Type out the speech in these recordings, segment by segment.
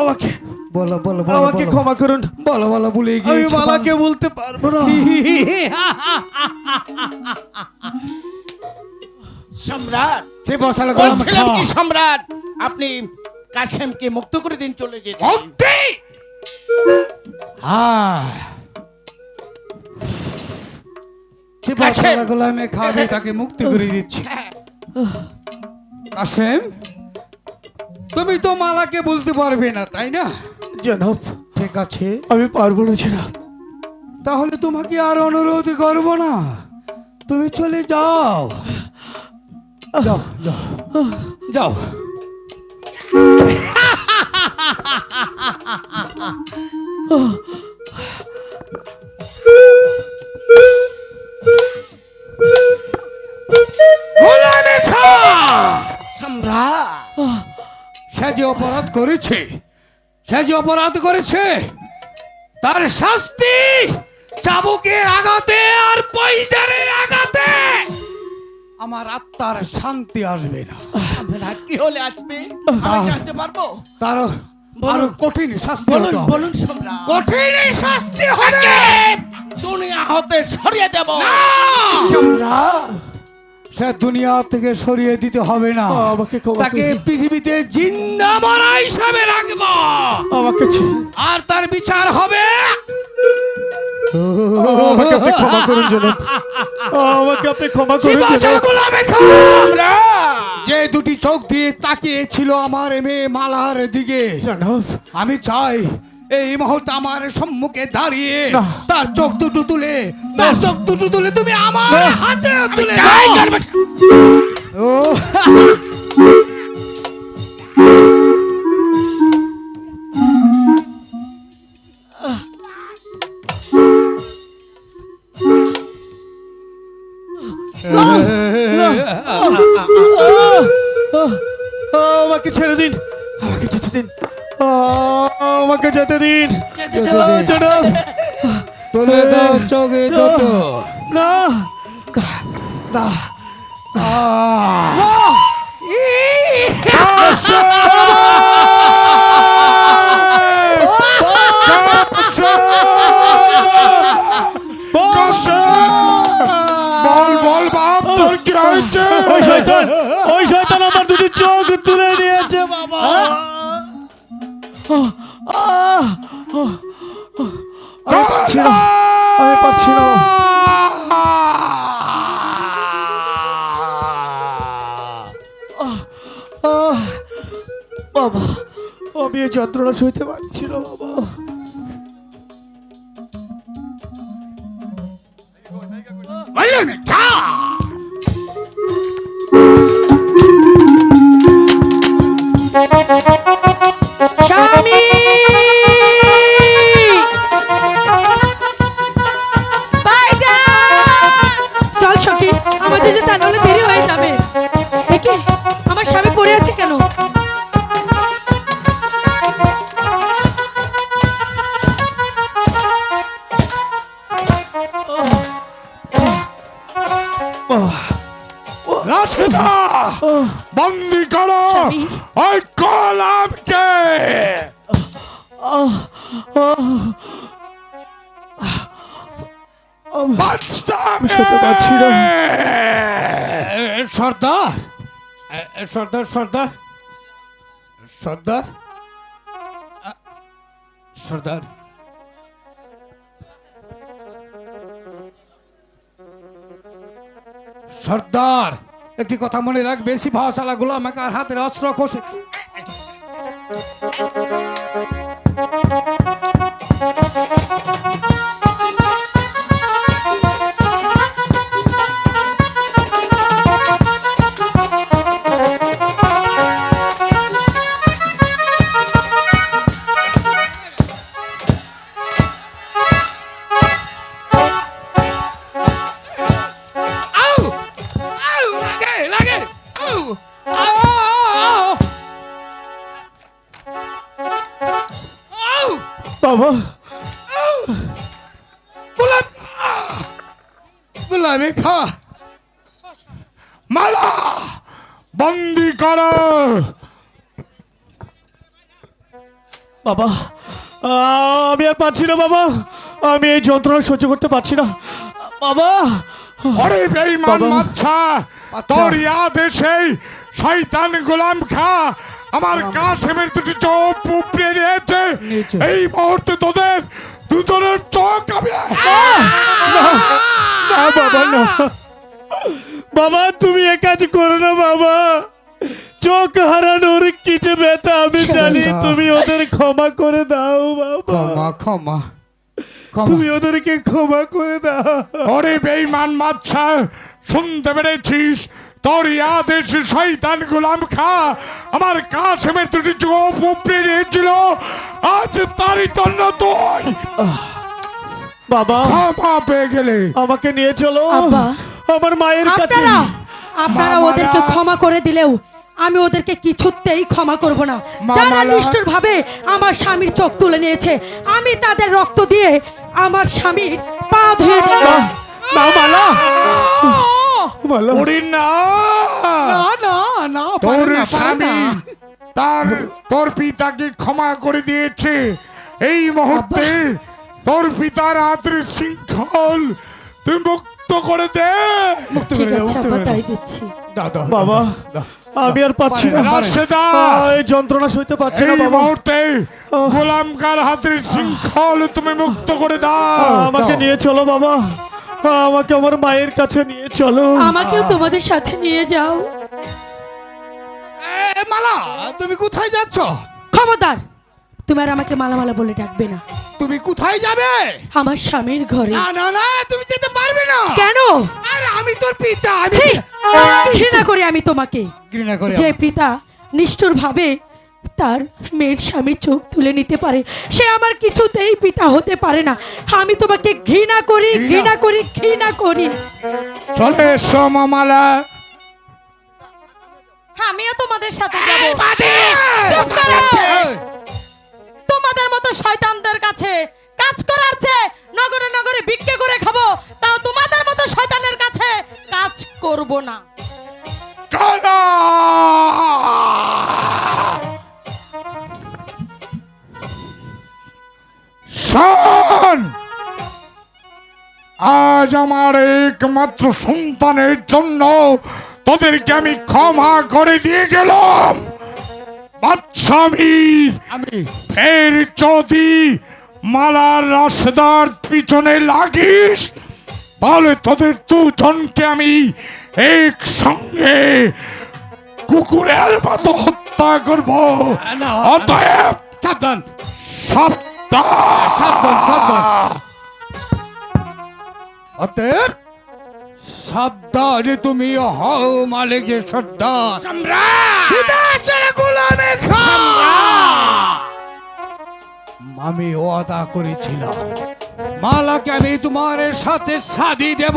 আমাকে বলো বলো আমাকে ক্ষমা করুন। বলো বলো ভুলে আমি গিয়েছি মালাকে বলতে পারব না। সম্রাট সে বসালে গোলাম বলছিলাম কি সম্রাট? আপনি কাসেমকে মুক্ত করে দিন চলে যেতে। মুক্তি! হ্যাঁ সে বসালে গোলামে খাবে তাকে মুক্তি করে দিচ্ছি। হ্যাঁ, কাসেম? তুমি তো মালাকে বলতে পারবে না তাই না? জনাব ঠিক আছে। আমি পারব না জনাব। তাহলে তোমাকে আর অনুরোধ করব না। তুমি চলে যাও যাও। যাও। করেছে সে যে অপরাধ করেছে তার শাস্তি চাবুকের আঘাতে আর পয়জারের আঘাতে। আমার আত্মার শান্তি আসবে না। কি হলে আসবে? আমি জানতে পারব? তার আরও কঠিন শাস্তি বলুন হবে। বলুন সম্রাট। কঠিন শাস্তি হবে। দুনিয়া হতে সরিয়ে দেব। সম্রাট! সে দুনিয়া থেকে সরিয়ে দিতে হবে না। আমাকে তাকে পৃথিবীতে জিন্দা মারা হিসাবে রাখব। আমাকে আর তার বিচার হবে। আমাকে আপনি ক্ষমা করুন জনাব আমাকে আপনি ক্ষমা করুন শিবাচল জনাব। গোলামে খা! সম্রাট যে দুটি চোখ দিয়ে তাকিয়েছিল আমার মেয়ে মালার দিকে আমি চাই এই মুহূর্তে আমার সম্মুখে দাঁড়িয়ে তার চোখ দুটো তুলে তার চোখ দুটো তুলে তুমি আমার হাতে তুলে। ও আমাকে যেতে দিন। যেতে জনাব তুলে দাও চোখে দুটো। না না বল বল বাপ তোর কি হয়েছে ওই শয়তান ওই শয়তান আমার দুটি চোখ তুলে নিয়েছে আমি পাচ্ছি না। আমি পাচ্ছি না। বাবা আমি এই যন্ত্রণা সইতে পারছি না বাবা। সর্দার সর্দার সর্দার সর্দার সর্দার সর্দার একটি কথা মনে রাখবে সিপাহশালা গুলো আমাকে আর হাতের অস্ত্র খসে আউ বাবা। গোলাম গোলামে খা। মালা। বন্দি করো। বাবা আমি আর পারছি না বাবা। আমি এই যন্ত্রণা সহ্য করতে পারছি না। বাবা। ওরে বেঈমান। বাচ্চা তোর আদেশে শয়তান গোলাম খা। আমার কাশেমের দুটি চোখ উপড়ে নিয়েছে। এই মুহূর্তে তোদের দুজনের চোখ আমি না বাবা না। বাবা তুমি এ কাজ করো না বাবা। চোখ হারানোর কি যে ব্যথা আমি জানি তুমি ওদের ক্ষমা করে দাও বাবা। ক্ষমা ক্ষমা তুমি ওদেরকে ক্ষমা করে দাও। ওরে বেঈমান বাচ্চা শুনতে পেরেছিস? তোর আদেশ শয়তান গোলাম খা। আমার কাশেমের দুটি চোখ উপড়ে নিয়েছিল। আজ তারই জন্য তুই বাবা ক্ষমা পেয়ে গেলে। আমাকে নিয়ে চলো। আব্বা। আমার মায়ের কাছে। আপনারা আপনারা ওদেরকে ক্ষমা করে দিলেও আমি ওদেরকে কিছুতেই ক্ষমা করব না। যারা। নিষ্ঠুর ভাবে আমার স্বামীর চোখ তুলে নিয়েছে আমি তাদের রক্ত দিয়ে আমার স্বামীর পা ধুয়ে দেব। না মালা। মালা ওরে না। না না না তোর পারে না, স্বামী তার তোর পিতাকে ক্ষমা করে দিয়েছে। এই মুহূর্তে তোর পিতার হাতের শৃঙ্খল তুই মুক্ত করে দে। মুক্ত ঠিক করে দাও, মুক্ত করে তাই দিচ্ছি। দাও, দাও, বাবা আমি আর পাচ্ছি না। এই যন্ত্রণা সইতে পারছি না বাবা। মুহূর্তে গোলামকার হাতের শৃঙ্খল তুমি মুক্ত করে দাও। আমাকে নিয়ে চলো বাবা। আমাকে আমার মায়ের কাছে নিয়ে চলো। আমাকেও তোমাদের সাথে নিয়ে যাও। মালা তুমি কোথায় যাচ্ছ? খবরদার তুমি আর আমাকে মালামালা বলে ডাকবে না। তুমি কোথায় যাবে? আমার স্বামীর ঘরে। না না না তুমি যেতে পারবে না। কেন? আরে আমি তোর পিতা আমি! ঘৃণা করি আমি তোমাকে। ঘৃণা করে যে পিতা নিষ্ঠুর ভাবে তার মেয়ের স্বামী চোখ তুলে নিতে পারে। সে আমার কিছুতেই পিতা হতে পারে না। আমি তোমাকে ঘৃণা করি ঘৃণা? করি ঘৃণা করি। চলে এসো মামালা আমিও তোমাদের সাথে যাব। চুপ করো! তোমাদের মতো শয়তানদের কাছে কাজ করার চেয়ে নগরে নগরে ভিক্ষে করে খাব তাও তোমাদের মতো শয়তানের কাছে কাজ করব না। শোন আজ আমার একমাত্র সন্তানের জন্য তোদেরকে আমি ক্ষমা করে দিয়ে গেলাম। বাচ্চামির আমি। ফের যদি মালার রাস্তার পিছনে লাগিস তাহলে তোদের দুজনকে আমি একসঙ্গে কুকুরের মতো হত্যা করব। অতএব সাবধান। সপ্তাহ সাবধান, সাবধান। অতএব সাবধানে তুমি হও মালিকের সর্দার। আমি ওয়াদা করেছিলাম মালাকে আমি তোমার সাথে সাদি দেব।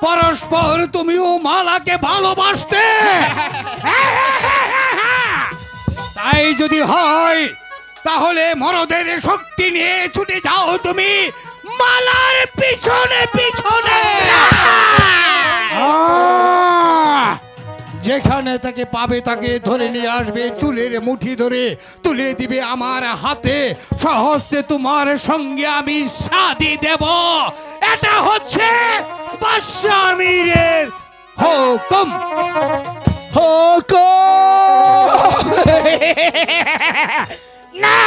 পরস্পর তুমিও মালাকে ভালোবাসতে। তাই যদি হয় তাহলে মরদের শক্তি নিয়ে ছুটে যাও তুমি। মালার পিছনে পিছনে। যেখানে তাকে পাবে তাকে ধরে নিয়ে আসবে, চুলের মুঠি ধরে তুলে দিবে আমার হাতে। সহস্তে তোমার সঙ্গে আমি সাদি দেব। এটা হচ্ছে বাদশাহ হুকুম! না!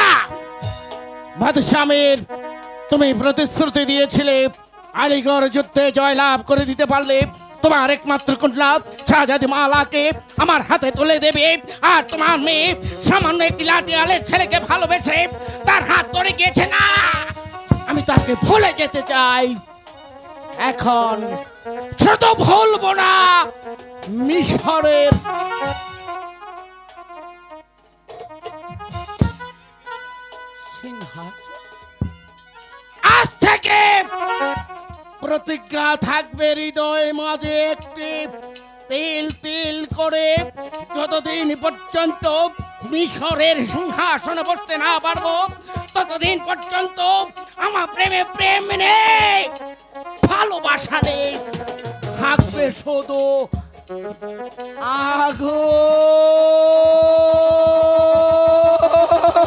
বাদশামের তুমি প্রতিশ্রুতি দিয়েছিলে। আলিগড় যুদ্ধে জয়লাভ করে দিতে পারলে তোমার একমাত্র কন্যা শাহজাদি মালাকে আমার হাতে তুলে দেবে। আর তোমার মেয়ে সামান্য একটি লাটিয়ালের ছেলেকে ভালোবেসে তার হাত ধরে গিয়েছে। না! আমি তাকে ভুলে যেতে চাই। এখন শুধু ভুলবো না, মিশরের আজ থেকে প্রতিজ্ঞা থাকবে হৃদয় মাঝে একটি। তিল তিল করে যতদিন পর্যন্ত মিশরের সিংহাসনে বসতে না পারব, ততদিন পর্যন্ত আমার প্রেমে প্রেম নেই, ভালোবাসা নেই, থাকবে শুধু আগুন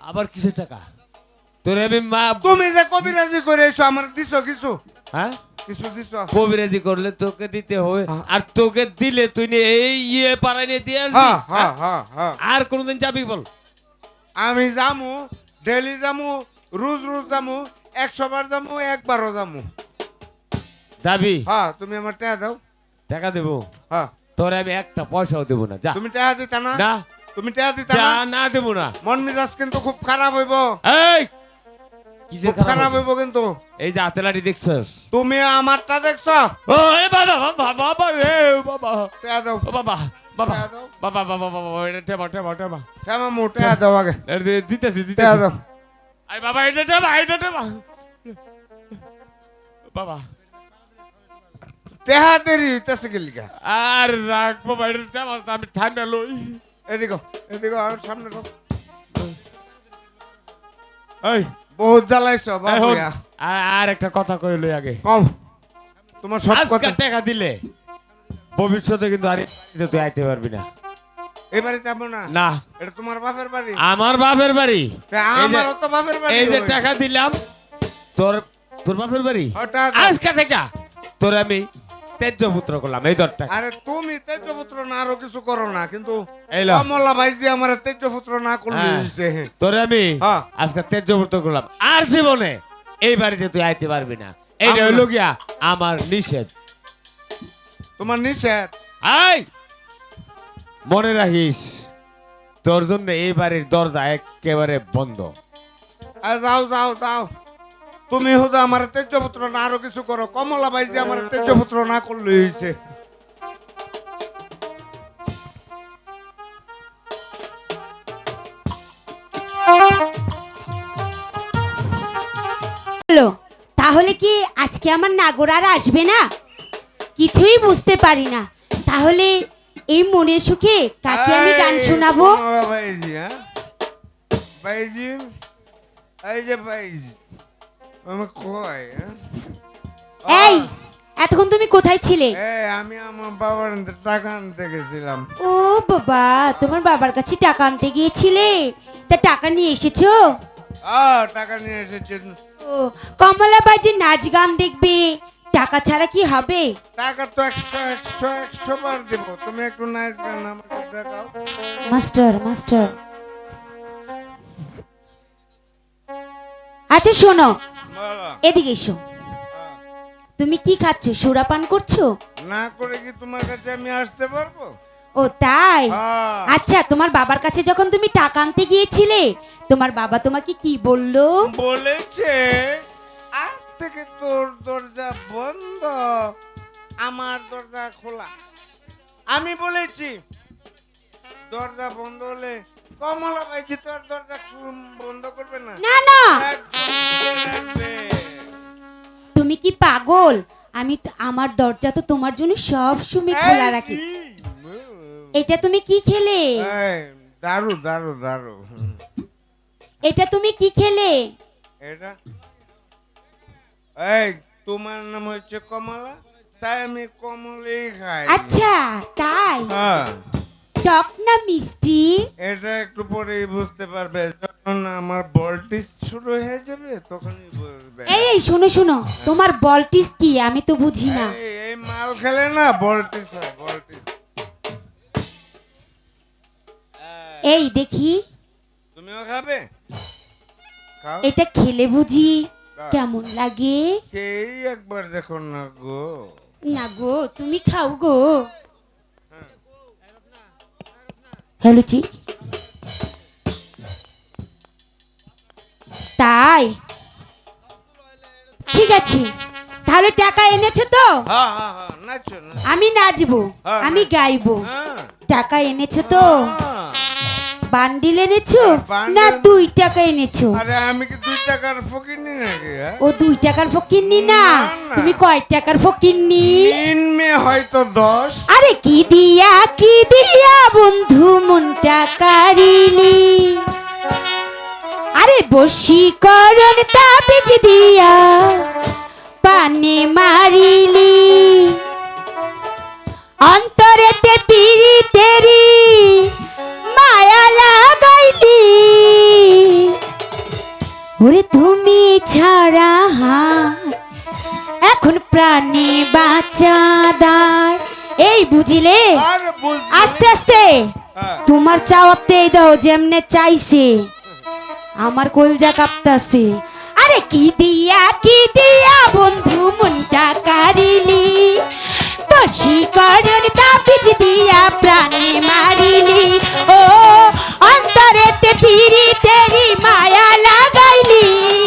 আবার কিসের টাকা? তোর আমি মা তুমি যে কবিরাজি করেছ আমার দিছো কিছু? হ্যাঁ? কবিরাজি করলে তোকে দিতে হবে। হ্যাঁ। আর তোকে দিলে তুই এই ইয়ে পাড়ায় নিয়ে দিয়ে আসবি। হ্যাঁ, হ্যাঁ, আর কোনদিন যাবি বল। আমি যামু ডেলি যামু রোজ রোজ যামু একশো বার যামু একবারও যামু। যাবি? হ্যাঁ তুমি আমার টাকা দাও। টাকা দেবো? হ্যাঁ। তোরে আমি একটা পয়সাও দেবো না যা। তুমি টাকা দিতা না? না তুমি টাকা দিতা না? না দেবো না। মন মেজাজ কিন্তু খুব খারাপ হইব। এই! কিসের খারাপ হইব কিন্তু। এই যে দেখছস? তুমি আমারটা দেখছ? ও এ বাবা বাবা বাবা বাবা। টাকা দাও। বাবা বাবা বাবা বাবা বাবা এটা টেবা টেবা টেবা শ্যামা মু টাকা দাও আগে। এর দিতেছি টাকা দিতেছি দাও। আই বাবা এটা টেবা এটা টেবা বাবা। টাকা দেরি হইতেছে গেলিকা আর রাখ বাবা এটা টেবা আমি ঠান্ডা লই। এদিকে এদিকে আর সামনে দাও এই। বহুত জ্বালাইছো বাবু আর একটা কথা কই লই আগে। কম তোমার সব কথা। টাকা দিলে ভবিষ্যতে কিন্তু আর তুই আইতে পারবি না। এবারে যাব না? না। এটা তোমার বাপের বাড়ি? আমার বাপের বাড়ি? যে- তো বাপের বাড়ি এই যে টাকা দিলাম তোর তোর বাপের বাড়ি। আজকে থেকে তোর আমি তেজ্য পুত্র করলাম এই দর টাকা আরে তুমি তেজপুত্র না আরও কিছু করো না কিন্তু। কমলা ভাই যে আমার তেজপুত্র না করলে হ্যাঁ। তোর আমি হ্যাঁ। আজকে তেজ্য পুত্র করলাম। আর জীবনে এই বাড়িতে তুই আইতে পারবি না। এইটা হইল গিয়া আমার নিষেধ। তোমার নিষেধ? আই মনে রাখিস তোর জন্য এই বাড়ির দরজা একেবারে বন্ধ। যাও যাও যাও। তুমি হুদা আমার তেজপুত্র না আরও কিছু করো। কমলা ভাই যে আমার তেজপুত্র না করলে হইছে। হলো তাহলে কি আজকে আমার নাগর আর আসবে না? কিছুই বুঝতে পারি না। তাহলে এই মনের সুখে কাকে আমি গান শোনাবো? ভাইজি হ্যাঁ? ভাইজি এই যে ভাইজি। হ্যাঁ? এই এতক্ষণ তুমি কোথায় ছিলে? এই আমি আমার বাবার টাকা আনতে গেছিলাম। ও বাবা তোমার বাবার কাছে টাকা আনতে গিয়েছিলে? তা টাকা নিয়ে এসেছ? টাকা নিয়ে এসেছে। ও কমলা বাজি নাচ গান দেখবে? টাকা ছাড়া কি হবে? টাকা তো একশো একশো একশো বার দিব। তুমি একটু নাচ গান আমাকে দেখাও। Master master. আচ্ছা শোনো এদিকে এসো। তুমি কি খাচ্ছ? সুরাপান করছ? না করে কি তোমার কাছে আমি আসতে পারব? ও তাই? হ্যাঁ। আচ্ছা তোমার বাবার কাছে যখন তুমি টাকা আনতে গিয়েছিলে তোমার বাবা তোমাকে কি বলল? বলেছে আজ থেকে তোর দরজা বন্ধ। আমার দরজা খোলা। আমি বলেছি দরজা বন্ধ হলে কমলা পাইছি তোর দরজা বন্ধ করবে না। না না। পাগল। আমি আমার দরজা তো তোমার জন্য সব সময় খোলা রাখি। এটা তুমি কি খেলে? দারু দারু দারু এটা তুমি কি খেলে? এটা? এই তোমার নাম হচ্ছে কমলা? তাই আমি কমলেই খাই। আচ্ছা তাই? হ্যাঁ। টক না মিষ্টি? এটা একটু পরেই বুঝতে পারবে। যখন আমার বলটি শুরু হয়ে যাবে তখনই বুঝবে এই এই শোনো শোনো। তোমার বলটিস কি? আমি তো বুঝি না। এই এই মাল খেলে না বলটিস হয় বলটিস। এই দেখি। তুমিও খাবে? খাও। এটা খেলে বুঝি কেমন লাগে? সেই একবার দেখো না গো। না গো তুমি খাও গো। হ্যালো জি তাই? ঠিক আছে। তাহলে টাকা এনেছো তো? হ্যাঁ হ্যাঁ হ্যাঁ আমি নাচবো আমি গাইবো। টাকা এনেছো তো। বান্ডিল এনেছো? না দুই টাকা এনেছো? আরে আমি কি দুই টাকার ফকির নাকি হ্যাঁ? ও দুই টাকার ফকিরনি না। তুমি কয় টাকার ফকিরনি মে হয়তো দশ। আরে কি দিয়া কি দিয়া বন্ধু মনটা কারিনি আরে বশীকরণ তাবিজ দিয়া পানি মারিলি। অন্তরেতে পিড়ি তেরি মায়া লাগাইলি। ওরে তুমি ছাড়া হা এখন প্রাণে বাঁচাদার এই বুঝিলে? আস্তে আস্তে। তোমার চাওয়াতে দাও যেমনে চাইছে। আমার কলজা কাঁপতাছে। আরে কি দিয়া কি দিয়া বন্ধু, মনটা কারিলি? বশীকরণ তাবিজ দিয়া প্রাণে মারিলি। ও, অন্তরেতে ফিরি তেরি মায়া লাগাইলি।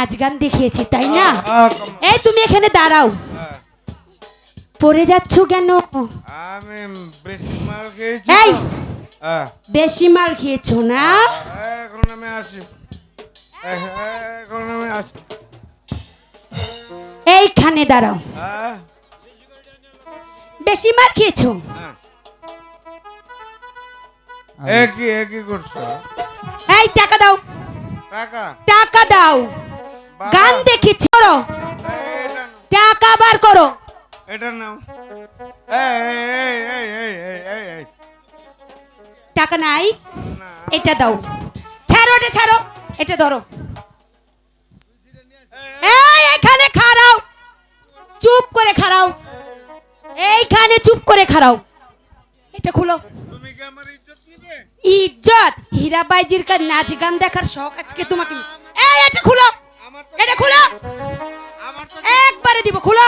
নাচ গান দেখিয়েছি তাই না? এই তুমি এখানে দাঁড়াও। পড়ে যাচ্ছ কেন? আমি বেশি মাল খেয়েছি এই বেশি মার খেয়েছো না? এখন আমি আসি। এখন আমি আসি। এইখানে দাঁড়াও। বেশি মার খেয়েছো? হ্যাঁ। একই একই করছ? এই টাকা দাও। টাকা? টাকা দাও। গান দেখেছি করো। টাকা বার করো। এটা নাও। এই, এই, এই, এই, এই, এই, এই, টাকা নাই এটা দাও। ছাড়ো এটা ছাড়ো এটা ধরো। এই এখানে খাড়াও। চুপ করে খাড়াও। এইখানে চুপ করে খাড়াও। এটা খুলো। ইজ্জত হীরাবাইজির কাছে নাচ গান দেখার শখ আজকে তোমাকে। এই এটা খুলো। এটা খুলো। একবারে দিব খুলো।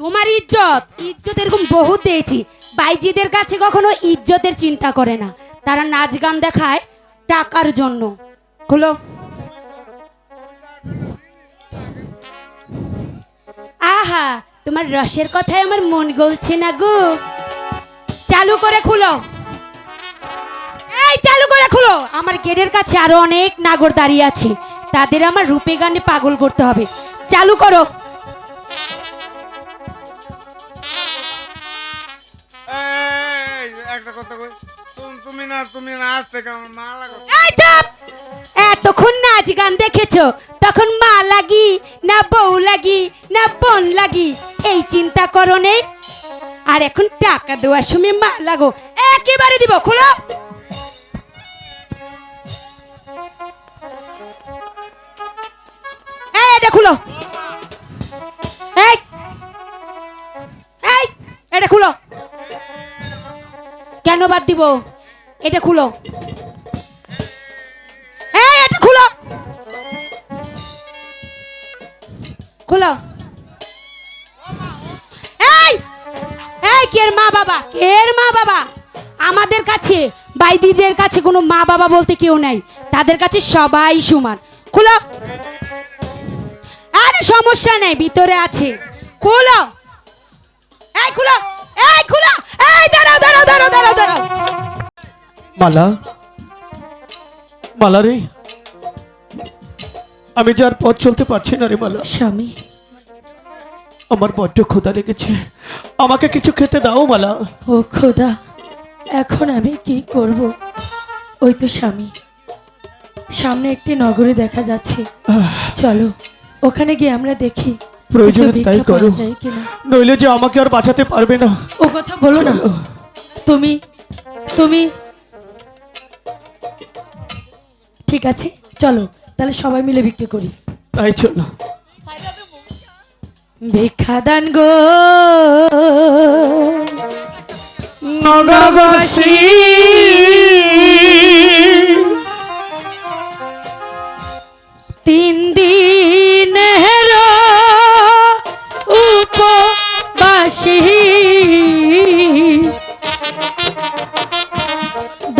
তোমার ইজ্জত ইজ্জত এরকম পেয়েছি বাইজিদের কাছে কখনো ইজ্জতের চিন্তা করে না। তারা নাচ গান দেখায় টাকার জন্য। খুলো। আহা তোমার রসের কথায় আমার মন গলছে না গো। চালু করে খুলো। এই চালু করে খুলো। আমার গেটের কাছে আরও অনেক নাগর দাঁড়িয়ে আছে। তাদের আমার রূপে গানে পাগল করতে হবে। চালু করো। একটা কথা কই। তুমি তুমি না তুমি না থেকে আমার মা লাগো। এতক্ষণ নাচ গান দেখেছ তখন মা লাগি না বউ লাগি না বোন লাগি। এই চিন্তা করো নে আর এখন টাকা দেওয়ার সময় মা লাগো। একেবারে দিব খোলো! এটা খুলো। এই। এই, এটা খুলো। কেন বাদ দিব? এটা খুলো। এই, এটা খুলো। খুলো। এই এই কের মা বাবা? কের মা বাবা? আমাদের কাছে, বাইদিদের কাছে কোনো মা বাবা বলতে কেউ নাই। তাদের কাছে সবাই সমান। খুলো। আরে সমস্যা নেই ভিতরে আছে। খুলো। এই খুলো। এই খুলো। এই দাঁড়াও দাঁড়াও দাঁড়াও দাঁড়াও দাঁড়াও। মালা। মালা রে। আমি যে আর পথ চলতে পারছি না রে মালা। স্বামী। আমার বড্ড ক্ষুধা লেগেছে। আমাকে কিছু খেতে দাও মালা। ও খোদা এখন আমি কি করব? ওই তো স্বামী। সামনে একটি নগরে দেখা যাচ্ছে। চলো। ওখানে গিয়ে আমরা দেখি প্রয়োজনে তাই করো। নইলে যে আমাকে আর বাঁচাতে পারবে না। ও কথা বলো না। তুমি তুমি। ঠিক আছে চলো তাহলে সবাই মিলে বিক্রি করি। তাই চলো। ভিক্ষাদান গো। নগরবাসী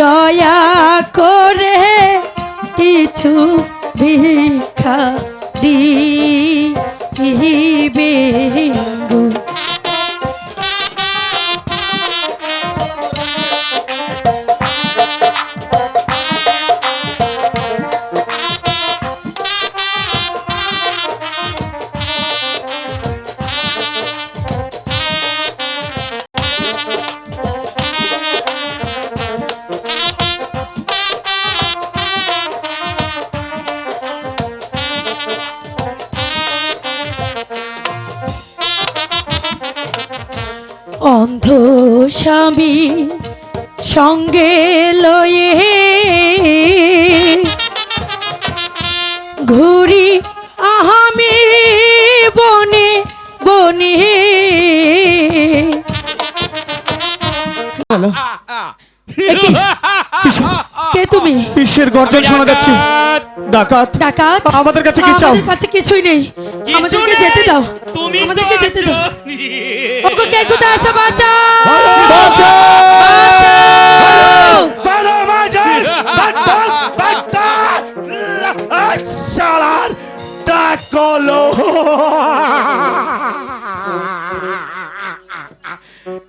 দয়া করে কিছু ভিক্ষা দিবে। ঘুরি আহামি বনে বনে। কি? তুমি? বিশ্বের গর্জন শোনা যাচ্ছে। ডাকাত। ডাকাত? আমাদের কাছে কি চাও? আমাদের কাছে কিছুই নেই। আমাদেরকে যেতে দাও। তুমি আমাদেরকে যেতে দাও। ওগো কে কোথায় আছো? বাঁচাও! বাঁচাও! ডাকলো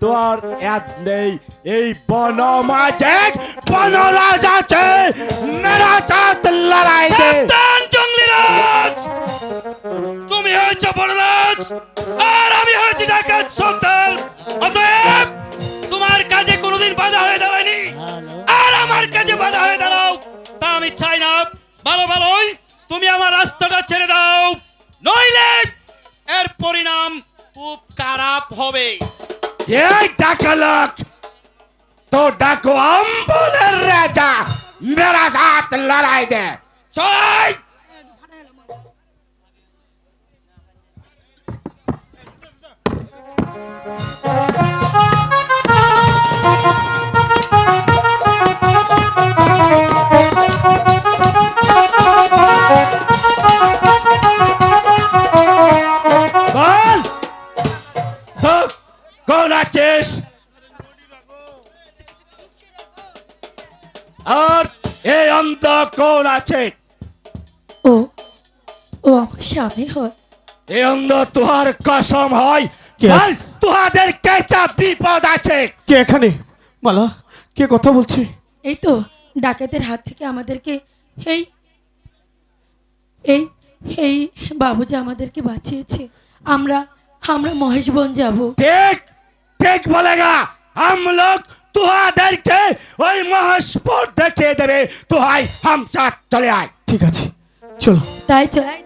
তোর এত নেই এই বন মাঝে বনরাজ আছে মেরা সাথ লড়াই দে জঙ্গলিরাজ তুমি হয়েছো বড়রাজ আর আমি হয়েছি ডাকাত সন্তান অতএব তোমার কাজে কোনোদিন বাধা হয়ে দাঁড়ায়নি। আর আমার কাজে বাধা হয়ে দাঁড়াও। তা আমি চাই না। ভালো ভালোই। তুমি আমার রাস্তাটা ছেড়ে দাও। নইলে এর পরিণাম খুব খারাপ হবে। ডাকলক তো ডাকো অম্বলের রাজা। মেরা সাথ লড়াই দে। চলাই বল কোন আছিস আর এই অন্ধ কোন আছে ও ও আমার স্বামী হয়। এই অন্ধ তুহার কসম হয় তুহাদের কেসা বিপদ আছে? কে এখানে? মালা কে কথা বলছে? এই তো ডাকাতের হাত থেকে আমাদেরকে এই এই এই বাবুজি আমাদেরকে বাঁচিয়েছে। আমরা আমরা মহেশবন যাব। ঠিক। ঠিক বলেগা। हम लोग তুহাদের কে ওই মহাস্পট দেখিয়ে দেবে। তুহাই হাম সাথ চলে আয়। ঠিক আছে চলো। তাই চলাই